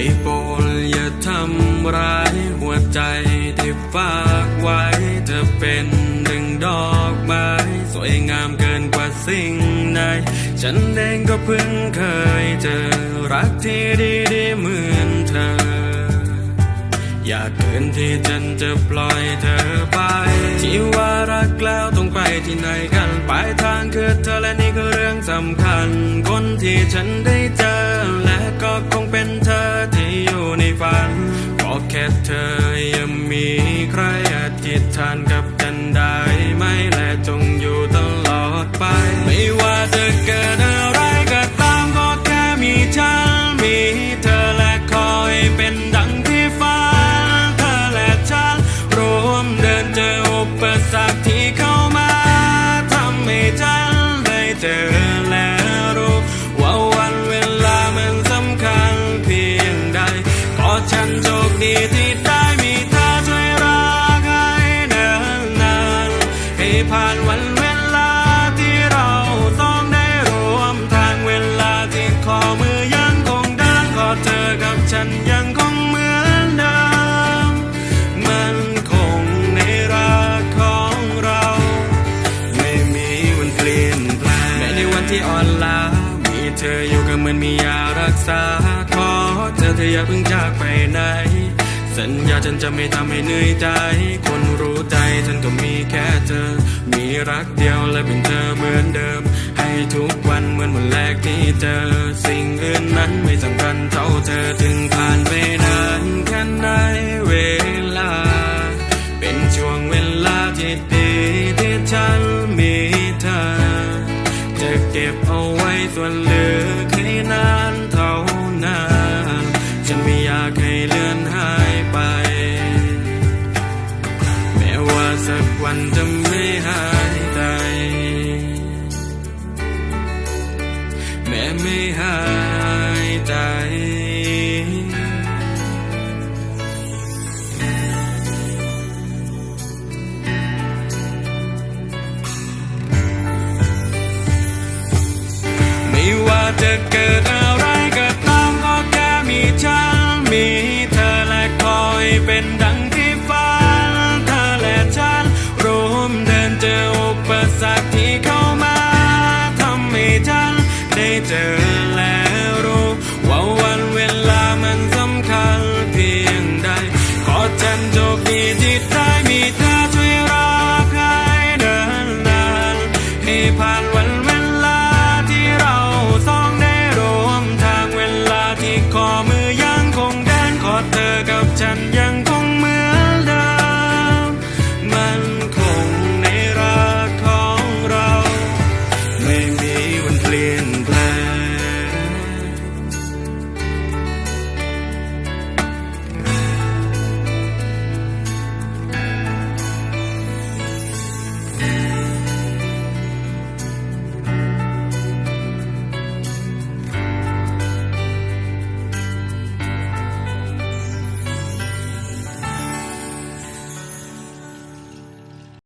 ได้โปรดอย่าทำร้ายหัวใจที่ฝากไว้เธอเป็นดึงดอกไม้สวยงามเกินกว่าสิ่งใดฉันเองก็เพิ่งเคยเจอรักที่ดีดีเหมือนเธอ อยากเกินที่ฉันจะปล่อยเธอไป ที่ว่ารักแล้วต้องไปที่ไหนกันปลายทางคือเธอและนี่คือเรื่องสำคัญ คนที่ฉันได้เจอ ธิษฐานกับ ผ่านวันเวลาที่เราต้องได้รวมทางเวลาที่ขอมือยังคงเดินก็เธอกับฉันยังคงเหมือนเดิมมันคงในรักของเรา ไม่มีวันเปลี่ยนแปลงแม้ในวันที่อ่อนล้ามีเธออยู่ก็เหมือนมียารักษาขอเธอเธออย่าเพิ่งจากไปไหน สัญญาฉันจะไม่ทำให้เหนื่อยใจ คนรู้ใจฉันก็มีแค่เธอ มีรักเดียวและเป็นเธอเหมือนเดิม ให้ทุกวันเหมือนวันแรกที่เจอ สิ่งอื่นนั้นไม่สำคัญเท่าเธอถึงผ่านไปนานแค่ไหนเวลา เป็นช่วงเวลาที่ดีที่ฉันมีเธอ จะเก็บเอาไว้ส่วนเหลือ สักวันจะไม่หายใจ แม้ไม่หายใจ ไม่ว่าจะเกิดอะไรก็ตามก็แค่มีฉันมีเธอและคอยเป็นดั เจอแล้วรู้ ว่าวันเวลามันสำคัญเพียงใด ขอฉันโชคดีที่ได้มีเธอช่วยรักให้เดินนานให้ผ่านวันเวลาที่เราสองได้รวมทางเวลาที่ขอมือยังคงเดินขอเธอกับฉันยัง